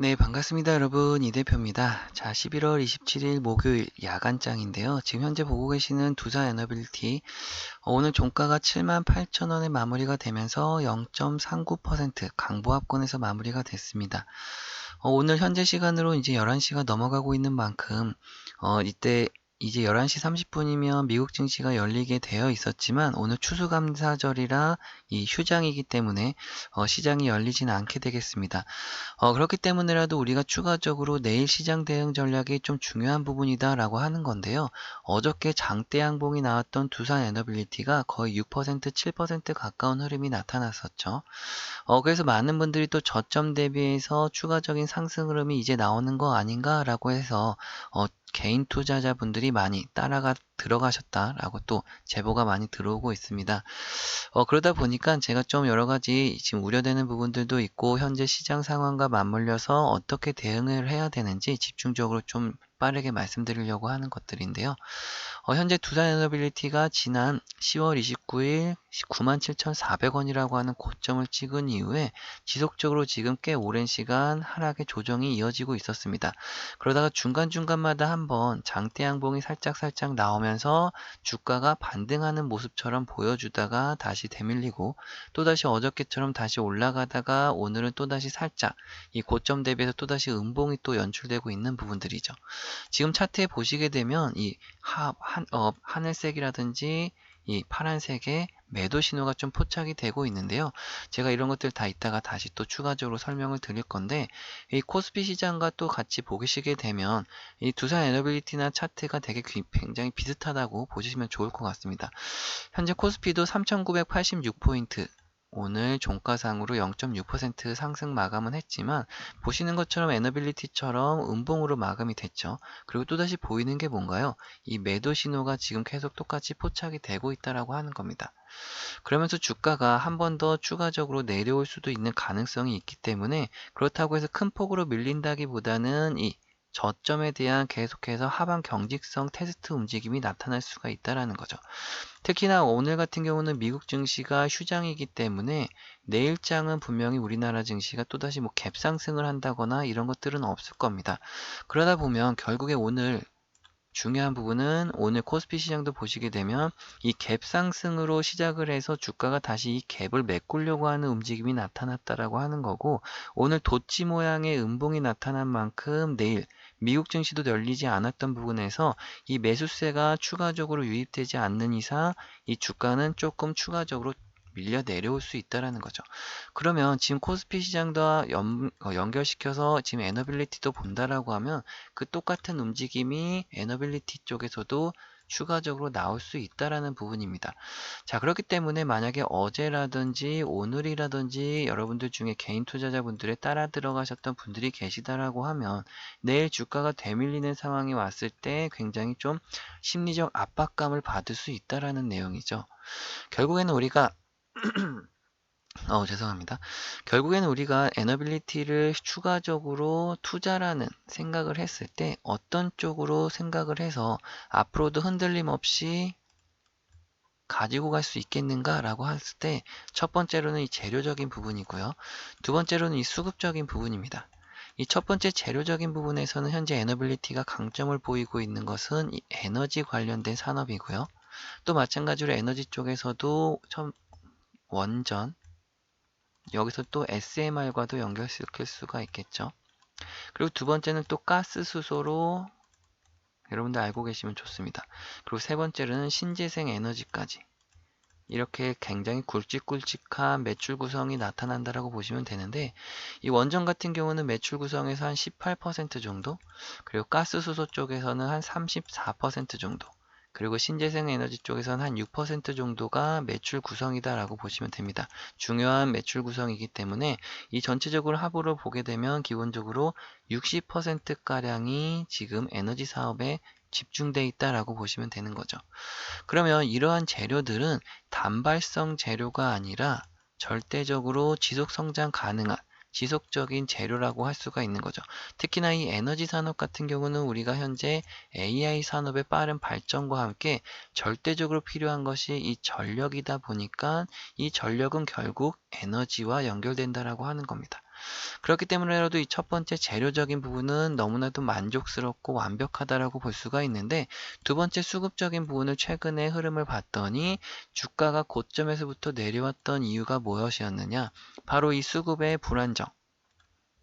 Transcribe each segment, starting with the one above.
네, 반갑습니다, 여러분. 이 대표입니다. 자, 11월 27일 목요일 야간장인데요. 지금 현재 보고 계시는 두산 에너빌티 어, 오늘 종가가 78,000원에 마무리가 되면서 0.39% 강보합권에서 마무리가 됐습니다. 어, 오늘 현재 시간으로 이제 11시가 넘어가고 있는 만큼 어, 이때 이제 11시 30분이면 미국 증시가 열리게 되어 있었지만 오늘 추수감사절이라 이 휴장이기 때문에 어, 시장이 열리지는 않게 되겠습니다. 어, 그렇기 때문에라도 우리가 추가적으로 내일 시장 대응 전략이 좀 중요한 부분이다라고 하는 건데요. 어저께 장대 양봉이 나왔던 두산 에너빌리티가 거의 6% 7% 가까운 흐름이 나타났었죠. 어, 그래서 많은 분들이 또 저점 대비해서 추가적인 상승 흐름이 이제 나오는 거 아닌가라고 해서 어, 개인 투자자분들이 많이 따라가 들어가셨다라고 또 제보가 많이 들어오고 있습니다. 어, 그러다 보니까 제가 좀 여러 가지 지금 우려되는 부분들도 있고 현재 시장 상황과 맞물려서 어떻게 대응을 해야 되는지 집중적으로 좀 빠르게 말씀드리려고 하는 것들인데요. 어, 현재 두산에너빌리티가 지난 10월 29일 97,400원이라고 하는 고점을 찍은 이후에 지속적으로 지금 꽤 오랜 시간 하락의 조정이 이어지고 있었습니다. 그러다가 중간중간마다 한번 장대 양봉이 살짝살짝 나오면서 주가가 반등하는 모습처럼 보여주다가 다시 되밀리고 또다시 어저께처럼 다시 올라가다가 오늘은 또다시 살짝 이 고점 대비해서 또다시 음봉이 또 연출되고 있는 부분들이죠. 지금 차트에 보시게 되면 이 하, 한, 어, 하늘색이라든지 이 파란색의 매도 신호가 좀 포착이 되고 있는데요. 제가 이런 것들 다 이따가 다시 또 추가적으로 설명을 드릴 건데 이 코스피 시장과 또 같이 보시게 되면 이 두산 에너빌리티나 차트가 되게 굉장히 비슷하다고 보시면 좋을 것 같습니다. 현재 코스피도 3986포인트 오늘 종가상으로 0.6% 상승 마감은 했지만 보시는 것처럼 에너빌리티처럼 음봉으로 마감이 됐죠. 그리고 또다시 보이는 게 뭔가요? 이 매도 신호가 지금 계속 똑같이 포착이 되고 있다라고 하는 겁니다. 그러면서 주가가 한 번 더 추가적으로 내려올 수도 있는 가능성이 있기 때문에 그렇다고 해서 큰 폭으로 밀린다기보다는 이 저점에 대한 계속해서 하방 경직성 테스트 움직임이 나타날 수가 있다라는 거죠. 특히나 오늘 같은 경우는 미국 증시가 휴장이기 때문에 내일장은 분명히 우리나라 증시가 또다시 뭐 갭상승을 한다거나 이런 것들은 없을 겁니다. 그러다 보면 결국에 오늘 중요한 부분은 오늘 코스피 시장도 보시게 되면 이 갭 상승으로 시작을 해서 주가가 다시 이 갭을 메꾸려고 하는 움직임이 나타났다라고 하는 거고 오늘 도치 모양의 음봉이 나타난 만큼 내일 미국 증시도 열리지 않았던 부분에서 이 매수세가 추가적으로 유입되지 않는 이상 이 주가는 조금 추가적으로 밀려 내려올 수 있다라는 거죠. 그러면 지금 코스피 시장과 연, 어, 연결시켜서 지금 에너빌리티도 본다라고 하면 그 똑같은 움직임이 에너빌리티 쪽에서도 추가적으로 나올 수 있다라는 부분입니다. 자, 그렇기 때문에 만약에 어제라든지 오늘이라든지 여러분들 중에 개인 투자자분들에 따라 들어가셨던 분들이 계시다라고 하면 내일 주가가 되밀리는 상황이 왔을 때 굉장히 좀 심리적 압박감을 받을 수 있다라는 내용이죠. 결국에는 우리가 어, 죄송합니다. 결국에는 우리가 에너빌리티를 추가적으로 투자라는 생각을 했을 때 어떤 쪽으로 생각을 해서 앞으로도 흔들림 없이 가지고 갈 수 있겠는가라고 했을 때 첫 번째로는 이 재료적인 부분이고요. 두 번째로는 이 수급적인 부분입니다. 이 첫 번째 재료적인 부분에서는 현재 에너빌리티가 강점을 보이고 있는 것은 이 에너지 관련된 산업이고요. 또 마찬가지로 에너지 쪽에서도 원전 여기서 또 SMR과도 연결시킬 수가 있겠죠. 그리고 두 번째는 또 가스 수소로 여러분들 알고 계시면 좋습니다. 그리고 세 번째로는 신재생 에너지까지 이렇게 굉장히 굵직굵직한 매출 구성이 나타난다라고 보시면 되는데 이 원전 같은 경우는 매출 구성에서 한 18% 정도 그리고 가스 수소 쪽에서는 한 34% 정도 그리고 신재생 에너지 쪽에서는 한 6% 정도가 매출 구성이다라고 보시면 됩니다. 중요한 매출 구성이기 때문에 이 전체적으로 합으로 보게 되면 기본적으로 60%가량이 지금 에너지 사업에 집중돼 있다라고 보시면 되는 거죠. 그러면 이러한 재료들은 단발성 재료가 아니라 절대적으로 지속 성장 가능한 지속적인 재료라고 할 수가 있는 거죠. 특히나 이 에너지 산업 같은 경우는 우리가 현재 AI 산업의 빠른 발전과 함께 절대적으로 필요한 것이 이 전력이다 보니까 이 전력은 결국 에너지와 연결된다라고 하는 겁니다. 그렇기 때문에라도 이 첫 번째 재료적인 부분은 너무나도 만족스럽고 완벽하다라고 볼 수가 있는데 두 번째 수급적인 부분을 최근의 흐름을 봤더니 주가가 고점에서부터 내려왔던 이유가 무엇이었느냐? 바로 이 수급의 불안정.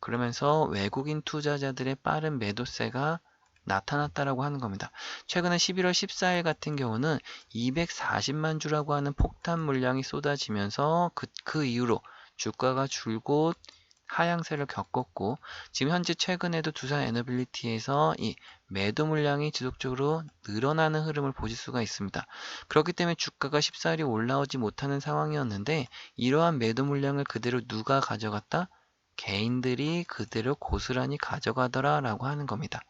그러면서 외국인 투자자들의 빠른 매도세가 나타났다라고 하는 겁니다. 최근에 11월 14일 같은 경우는 240만 주라고 하는 폭탄 물량이 쏟아지면서 그, 그 이후로 주가가 줄곧 하향세를 겪었고 지금 현재 최근에도 두산 에너빌리티에서 이 매도 물량이 지속적으로 늘어나는 흐름을 보실 수가 있습니다. 그렇기 때문에 주가가 14일이 올라오지 못하는 상황이었는데 이러한 매도 물량을 그대로 누가 가져갔다? 개인들이 그대로 고스란히 가져가더라 라고 하는 겁니다.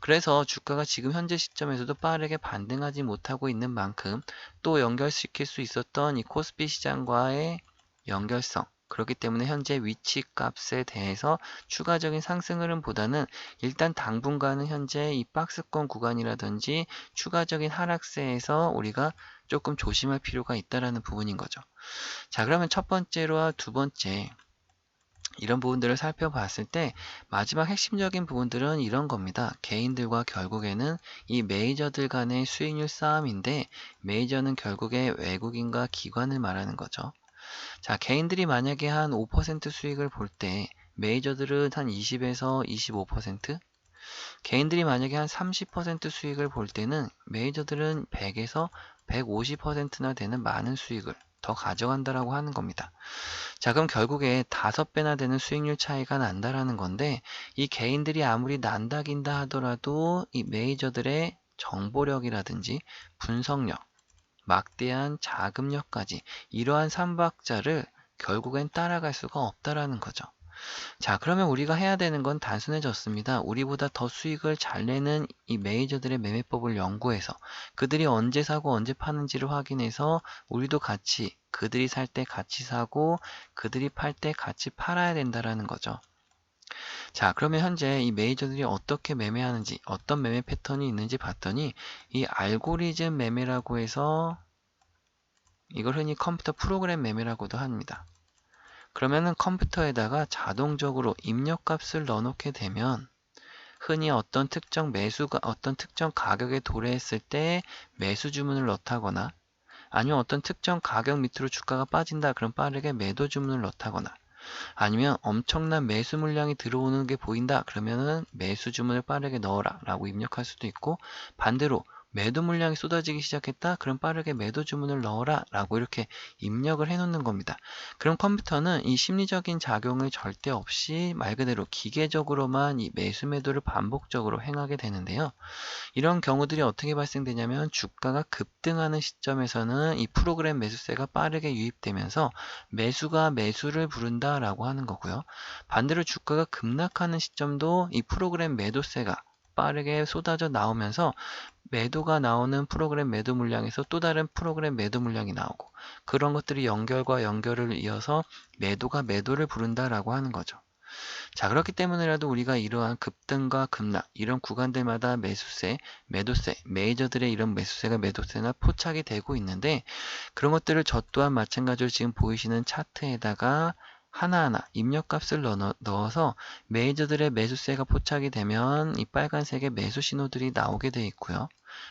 그래서 주가가 지금 현재 시점에서도 빠르게 반등하지 못하고 있는 만큼 또 연결시킬 수 있었던 이 코스피 시장과의 연결성 그렇기 때문에 현재 위치 값에 대해서 추가적인 상승 흐름보다는 일단 당분간은 현재 이 박스권 구간이라든지 추가적인 하락세에서 우리가 조금 조심할 필요가 있다라는 부분인 거죠. 자, 그러면 첫 번째로와 두 번째 이런 부분들을 살펴봤을 때 마지막 핵심적인 부분들은 이런 겁니다. 개인들과 결국에는 이 메이저들 간의 수익률 싸움인데 메이저는 결국에 외국인과 기관을 말하는 거죠. 자, 개인들이 만약에 한 5% 수익을 볼 때 메이저들은 한 20에서 25%? 개인들이 만약에 한 30% 수익을 볼 때는 메이저들은 100에서 150%나 되는 많은 수익을 더 가져간다라고 하는 겁니다. 자, 그럼 결국에 다섯 배나 되는 수익률 차이가 난다라는 건데 이 개인들이 아무리 난다긴다 하더라도 이 메이저들의 정보력이라든지 분석력, 막대한 자금력까지 이러한 삼박자를 결국엔 따라갈 수가 없다라는 거죠. 자, 그러면 우리가 해야 되는 건 단순해졌습니다. 우리보다 더 수익을 잘 내는 이 메이저들의 매매법을 연구해서 그들이 언제 사고 언제 파는지를 확인해서 우리도 같이 그들이 살 때 같이 사고 그들이 팔 때 같이 팔아야 된다라는 거죠. 자, 그러면 현재 이 메이저들이 어떻게 매매하는지, 어떤 매매 패턴이 있는지 봤더니 이 알고리즘 매매라고 해서 이걸 흔히 컴퓨터 프로그램 매매라고도 합니다. 그러면은 컴퓨터에다가 자동적으로 입력값을 넣어놓게 되면 흔히 어떤 특정 매수가 어떤 특정 가격에 도래했을 때 매수 주문을 넣다거나 아니면 어떤 특정 가격 밑으로 주가가 빠진다 그럼 빠르게 매도 주문을 넣다거나 아니면 엄청난 매수 물량이 들어오는 게 보인다. 그러면은 매수 주문을 빠르게 넣어라 라고 입력할 수도 있고 반대로 매도 물량이 쏟아지기 시작했다? 그럼 빠르게 매도 주문을 넣어라 라고 이렇게 입력을 해 놓는 겁니다. 그럼 컴퓨터는 이 심리적인 작용을 절대 없이 말 그대로 기계적으로만 이 매수 매도를 반복적으로 행하게 되는데요. 이런 경우들이 어떻게 발생되냐면 주가가 급등하는 시점에서는 이 프로그램 매수세가 빠르게 유입되면서 매수가 매수를 부른다 라고 하는 거고요. 반대로 주가가 급락하는 시점도 이 프로그램 매도세가 빠르게 쏟아져 나오면서 매도가 나오는 프로그램 매도 물량에서 또 다른 프로그램 매도 물량이 나오고 그런 것들이 연결과 연결을 이어서 매도가 매도를 부른다라고 하는 거죠. 자, 그렇기 때문에라도 우리가 이러한 급등과 급락, 이런 구간들마다 매수세, 매도세, 메이저들의 이런 매수세가 매도세나 포착이 되고 있는데 그런 것들을 저 또한 마찬가지로 지금 보이시는 차트에다가 하나하나 입력값을 넣어서 메이저들의 매수세가 포착이 되면 이 빨간색의 매수 신호들이 나오게 되어 있고요.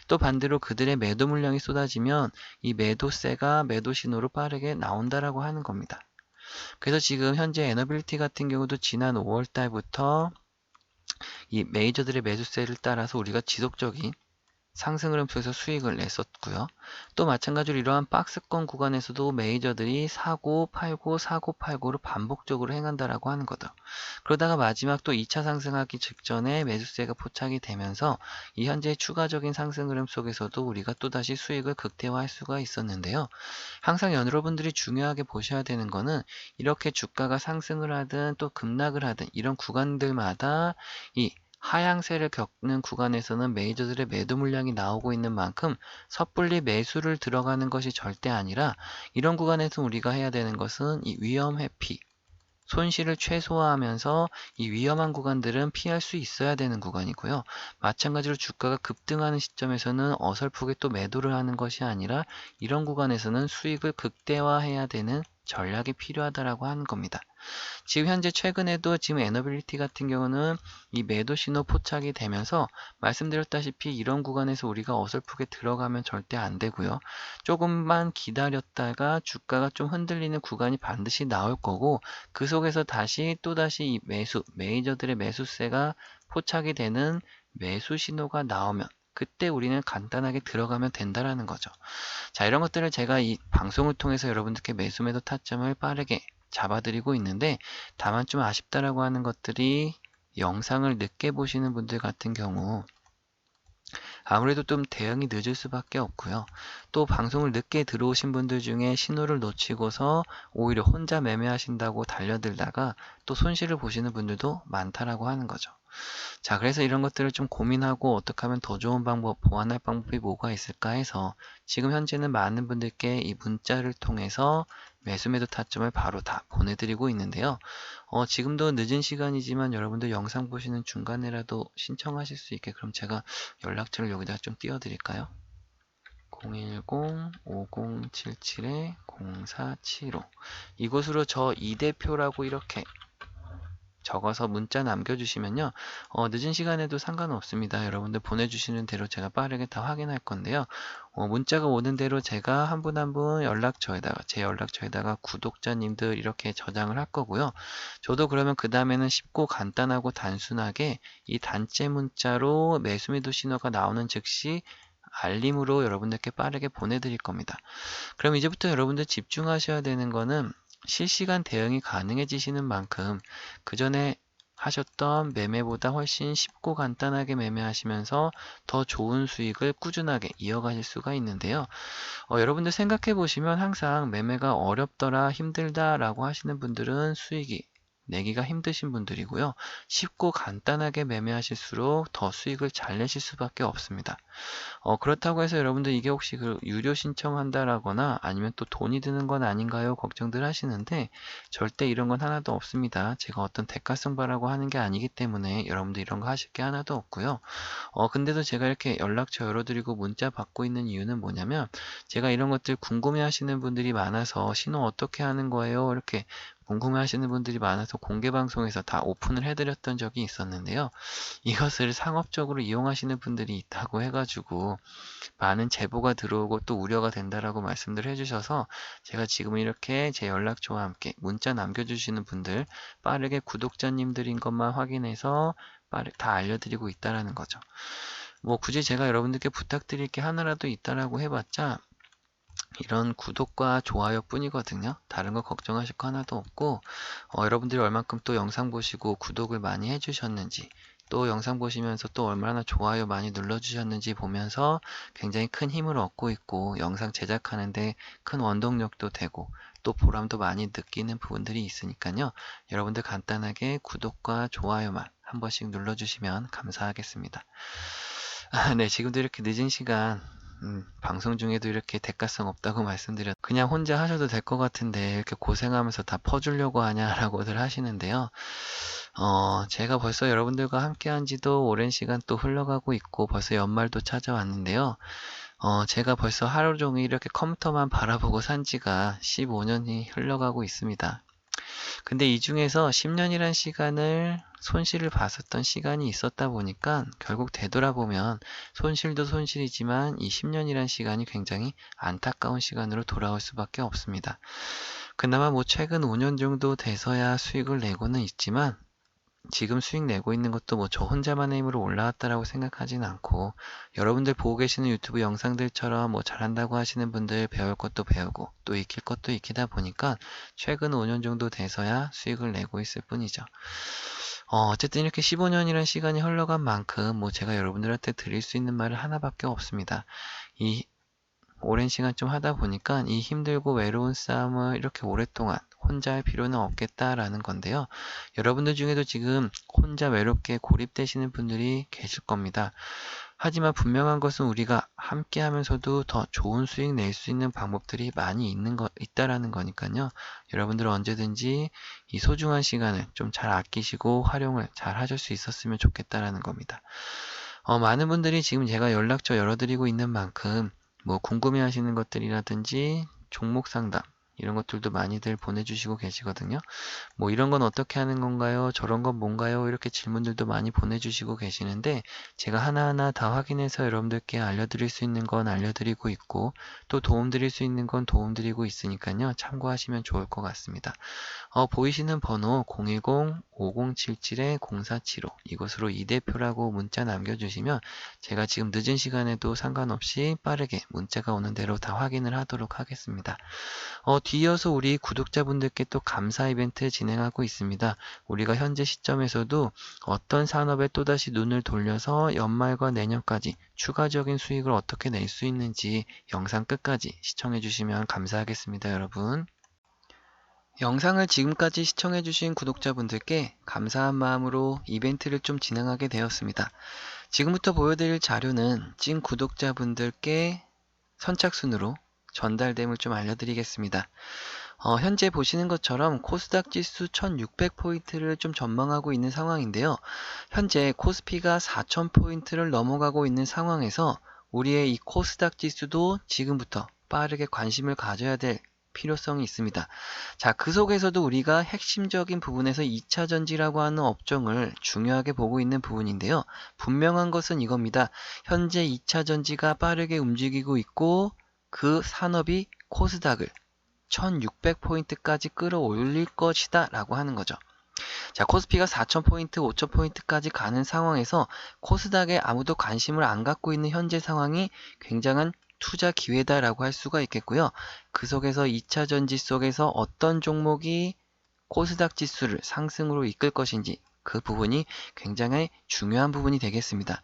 또 반대로 그들의 매도 물량이 쏟아지면 이 매도세가 매도 신호로 빠르게 나온다라고 하는 겁니다. 그래서 지금 현재 에너빌티 같은 경우도 지난 5월 달부터 이 메이저들의 매수세를 따라서 우리가 지속적인 상승 흐름 속에서 수익을 냈었고요. 또 마찬가지로 이러한 박스권 구간에서도 메이저들이 사고 팔고 사고 팔고를 반복적으로 행한다라고 하는 거죠. 그러다가 마지막 또 2차 상승하기 직전에 매수세가 포착이 되면서 이 현재 추가적인 상승 흐름 속에서도 우리가 또다시 수익을 극대화할 수가 있었는데요. 항상 여러분들이 중요하게 보셔야 되는 거는 이렇게 주가가 상승을 하든 또 급락을 하든 이런 구간들마다 이 하향세를 겪는 구간에서는 메이저들의 매도 물량이 나오고 있는 만큼 섣불리 매수를 들어가는 것이 절대 아니라 이런 구간에서 우리가 해야 되는 것은 이 위험 회피, 손실을 최소화하면서 이 위험한 구간들은 피할 수 있어야 되는 구간이고요. 마찬가지로 주가가 급등하는 시점에서는 어설프게 또 매도를 하는 것이 아니라 이런 구간에서는 수익을 극대화해야 되는 전략이 필요하다라고 하는 겁니다. 지금 현재 최근에도 지금 에너빌리티 같은 경우는 이 매도 신호 포착이 되면서 말씀드렸다시피 이런 구간에서 우리가 어설프게 들어가면 절대 안 되고요. 조금만 기다렸다가 주가가 좀 흔들리는 구간이 반드시 나올 거고 그 속에서 다시 또다시 이 매수, 메이저들의 매수세가 포착이 되는 매수 신호가 나오면 그때 우리는 간단하게 들어가면 된다라는 거죠. 자, 이런 것들을 제가 이 방송을 통해서 여러분들께 매수 매도 타점을 빠르게 잡아드리고 있는데 다만 좀 아쉽다라고 하는 것들이 영상을 늦게 보시는 분들 같은 경우 아무래도 좀 대응이 늦을 수밖에 없고요. 또 방송을 늦게 들어오신 분들 중에 신호를 놓치고서 오히려 혼자 매매하신다고 달려들다가 또 손실을 보시는 분들도 많다라고 하는 거죠. 자, 그래서 이런 것들을 좀 고민하고 어떻게 하면 더 좋은 방법, 보완할 방법이 뭐가 있을까 해서 지금 현재는 많은 분들께 이 문자를 통해서 매수 매도 타점을 바로 다 보내드리고 있는데요. 어, 지금도 늦은 시간이지만 여러분들 영상 보시는 중간에라도 신청하실 수 있게 그럼 제가 연락처를 여기다가 좀 띄워드릴까요? 010-5077-0475 이곳으로 저 이 대표라고 이렇게 적어서 문자 남겨주시면요. 어, 늦은 시간에도 상관없습니다. 여러분들 보내주시는 대로 제가 빠르게 다 확인할 건데요. 어, 문자가 오는 대로 제가 한 분 한 분 연락처에다가 제 연락처에다가 구독자님들 이렇게 저장을 할 거고요. 저도 그러면 그 다음에는 쉽고 간단하고 단순하게 이 단체 문자로 매수 매도 신호가 나오는 즉시 알림으로 여러분들께 빠르게 보내드릴 겁니다. 그럼 이제부터 여러분들 집중하셔야 되는 거는 실시간 대응이 가능해지시는 만큼 그 전에 하셨던 매매보다 훨씬 쉽고 간단하게 매매하시면서 더 좋은 수익을 꾸준하게 이어가실 수가 있는데요. 어, 여러분들 생각해 보시면 항상 매매가 어렵더라, 힘들다 라고 하시는 분들은 수익이 내기가 힘드신 분들이고요. 쉽고 간단하게 매매하실수록 더 수익을 잘 내실 수밖에 없습니다. 어, 그렇다고 해서 여러분들 이게 혹시 그 유료 신청한다라거나 아니면 또 돈이 드는 건 아닌가요? 걱정들 하시는데 절대 이런 건 하나도 없습니다. 제가 어떤 대가성바라고 하는 게 아니기 때문에 여러분들 이런 거 하실 게 하나도 없고요. 어, 근데도 제가 이렇게 연락처 열어드리고 문자 받고 있는 이유는 뭐냐면 제가 이런 것들 궁금해 하시는 분들이 많아서 신호 어떻게 하는 거예요? 이렇게 궁금해 하시는 분들이 많아서 공개 방송에서 다 오픈을 해드렸던 적이 있었는데요. 이것을 상업적으로 이용하시는 분들이 있다고 해가지고 많은 제보가 들어오고 또 우려가 된다라고 말씀들 해주셔서 제가 지금 이렇게 제 연락처와 함께 문자 남겨주시는 분들 빠르게 구독자님들인 것만 확인해서 빠르, 다 알려드리고 있다라는 거죠. 뭐 굳이 제가 여러분들께 부탁드릴 게 하나라도 있다라고 해봤자 이런 구독과 좋아요 뿐이거든요. 다른 거 걱정하실 거 하나도 없고 어, 여러분들이 얼만큼 또 영상 보시고 구독을 많이 해주셨는지 또 영상 보시면서 또 얼마나 좋아요 많이 눌러주셨는지 보면서 굉장히 큰 힘을 얻고 있고 영상 제작하는데 큰 원동력도 되고 또 보람도 많이 느끼는 부분들이 있으니까요. 여러분들 간단하게 구독과 좋아요만 한 번씩 눌러주시면 감사하겠습니다. 아, 네, 지금도 이렇게 늦은 시간 음, 방송 중에도 이렇게 대가성 없다고 말씀드렸 그냥 혼자 하셔도 될 것 같은데 이렇게 고생하면서 다 퍼주려고 하냐라고들 하시는데요. 어, 제가 벌써 여러분들과 함께 한 지도 오랜 시간 또 흘러가고 있고 벌써 연말도 찾아왔는데요. 어, 제가 벌써 하루 종일 이렇게 컴퓨터만 바라보고 산 지가 15년이 흘러가고 있습니다. 근데 이 중에서 10년이란 시간을 손실을 봤었던 시간이 있었다 보니까 결국 되돌아보면 손실도 손실이지만 이 10년이란 시간이 굉장히 안타까운 시간으로 돌아올 수밖에 없습니다. 그나마 뭐 최근 5년 정도 돼서야 수익을 내고는 있지만 지금 수익 내고 있는 것도 뭐 저 혼자만의 힘으로 올라왔다라고 생각하진 않고 여러분들 보고 계시는 유튜브 영상들처럼 뭐 잘한다고 하시는 분들 배울 것도 배우고 또 익힐 것도 익히다 보니까 최근 5년 정도 돼서야 수익을 내고 있을 뿐이죠. 어, 어쨌든 이렇게 15년이라는 시간이 흘러간 만큼 뭐 제가 여러분들한테 드릴 수 있는 말은 하나밖에 없습니다. 이 오랜 시간 좀 하다 보니까 이 힘들고 외로운 싸움을 이렇게 오랫동안 혼자 할 필요는 없겠다라는 건데요. 여러분들 중에도 지금 혼자 외롭게 고립되시는 분들이 계실 겁니다. 하지만 분명한 것은 우리가 함께 하면서도 더 좋은 수익 낼 수 있는 방법들이 많이 있는 거, 있다라는 거니까요. 여러분들은 언제든지 이 소중한 시간을 좀 잘 아끼시고 활용을 잘 하실 수 있었으면 좋겠다라는 겁니다. 어, 많은 분들이 지금 제가 연락처 열어드리고 있는 만큼 뭐 궁금해 하시는 것들이라든지 종목 상담, 이런 것들도 많이들 보내주시고 계시거든요. 뭐 이런 건 어떻게 하는 건가요? 저런 건 뭔가요? 이렇게 질문들도 많이 보내주시고 계시는데 제가 하나하나 다 확인해서 여러분들께 알려드릴 수 있는 건 알려드리고 있고 또 도움드릴 수 있는 건 도움드리고 있으니까요. 참고하시면 좋을 것 같습니다. 어, 보이시는 번호 010-5077-0475 이곳으로 이 대표라고 문자 남겨주시면 제가 지금 늦은 시간에도 상관없이 빠르게 문자가 오는 대로 다 확인을 하도록 하겠습니다. 어, 뒤이어서 우리 구독자분들께 또 감사 이벤트 진행하고 있습니다. 우리가 현재 시점에서도 어떤 산업에 또다시 눈을 돌려서 연말과 내년까지 추가적인 수익을 어떻게 낼 수 있는지 영상 끝까지 시청해 주시면 감사하겠습니다, 여러분. 영상을 지금까지 시청해주신 구독자분들께 감사한 마음으로 이벤트를 좀 진행하게 되었습니다. 지금부터 보여드릴 자료는 찐 구독자분들께 선착순으로 전달됨을 좀 알려드리겠습니다. 어, 현재 보시는 것처럼 코스닥 지수 1600포인트를 좀 전망하고 있는 상황인데요. 현재 코스피가 4000포인트를 넘어가고 있는 상황에서 우리의 이 코스닥 지수도 지금부터 빠르게 관심을 가져야 될 필요성이 있습니다. 자, 그 속에서도 우리가 핵심적인 부분에서 2차 전지라고 하는 업종을 중요하게 보고 있는 부분인데요. 분명한 것은 이겁니다. 현재 2차 전지가 빠르게 움직이고 있고 그 산업이 코스닥을 1600포인트까지 끌어올릴 것이다 라고 하는 거죠. 자, 코스피가 4000포인트, 5000포인트까지 가는 상황에서 코스닥에 아무도 관심을 안 갖고 있는 현재 상황이 굉장한 투자 기회다라고 할 수가 있겠고요. 그 속에서 2차 전지 속에서 어떤 종목이 코스닥 지수를 상승으로 이끌 것인지 그 부분이 굉장히 중요한 부분이 되겠습니다.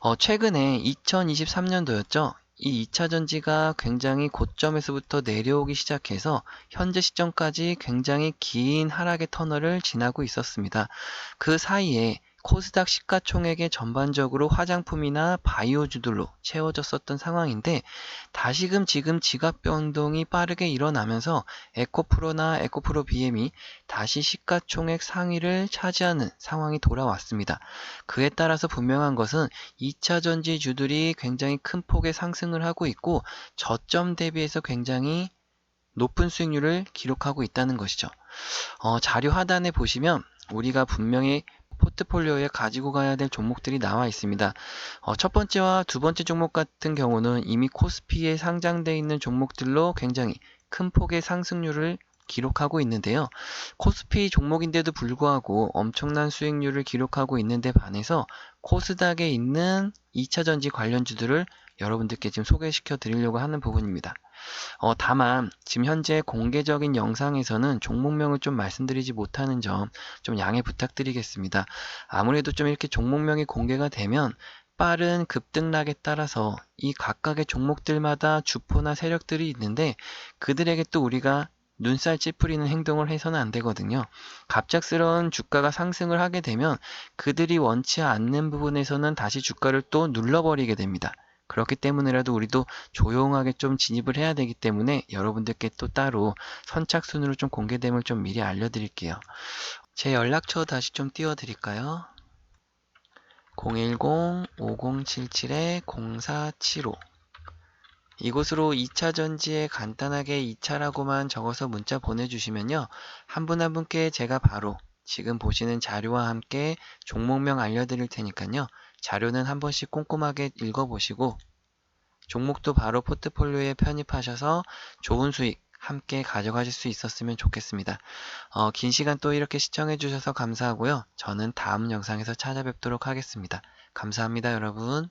어, 최근에 2023년도였죠. 이 2차 전지가 굉장히 고점에서부터 내려오기 시작해서 현재 시점까지 굉장히 긴 하락의 터널을 지나고 있었습니다. 그 사이에 코스닥 시가총액의 전반적으로 화장품이나 바이오주들로 채워졌었던 상황인데 다시금 지금 지각 변동이 빠르게 일어나면서 에코프로나 에코프로 BM이 다시 시가총액 상위를 차지하는 상황이 돌아왔습니다. 그에 따라서 분명한 것은 2차 전지 주들이 굉장히 큰 폭의 상승을 하고 있고 저점 대비해서 굉장히 높은 수익률을 기록하고 있다는 것이죠. 어, 자료 하단에 보시면 우리가 분명히 포트폴리오에 가지고 가야 될 종목들이 나와 있습니다. 어, 첫 번째와 두 번째 종목 같은 경우는 이미 코스피에 상장되어 있는 종목들로 굉장히 큰 폭의 상승률을 기록하고 있는데요. 코스피 종목인데도 불구하고 엄청난 수익률을 기록하고 있는데 반해서 코스닥에 있는 2차전지 관련주들을 여러분들께 지금 소개시켜 드리려고 하는 부분입니다. 어, 다만 지금 현재 공개적인 영상에서는 종목명을 좀 말씀드리지 못하는 점 좀 양해 부탁드리겠습니다. 아무래도 좀 이렇게 종목명이 공개가 되면 빠른 급등락에 따라서 이 각각의 종목들마다 주포나 세력들이 있는데 그들에게 또 우리가 눈살 찌푸리는 행동을 해서는 안 되거든요. 갑작스러운 주가가 상승을 하게 되면 그들이 원치 않는 부분에서는 다시 주가를 또 눌러버리게 됩니다. 그렇기 때문에라도 우리도 조용하게 좀 진입을 해야 되기 때문에 여러분들께 또 따로 선착순으로 좀 공개됨을 좀 미리 알려드릴게요. 제 연락처 다시 좀 띄워드릴까요? 010-5077-0475 이곳으로 2차 전지에 간단하게 2차라고만 적어서 문자 보내주시면요. 한 분한 분께 제가 바로 지금 보시는 자료와 함께 종목명 알려드릴 테니까요. 자료는 한 번씩 꼼꼼하게 읽어보시고 종목도 바로 포트폴리오에 편입하셔서 좋은 수익 함께 가져가실 수 있었으면 좋겠습니다. 어, 긴 시간 또 이렇게 시청해 주셔서 감사하고요. 저는 다음 영상에서 찾아뵙도록 하겠습니다. 감사합니다, 여러분.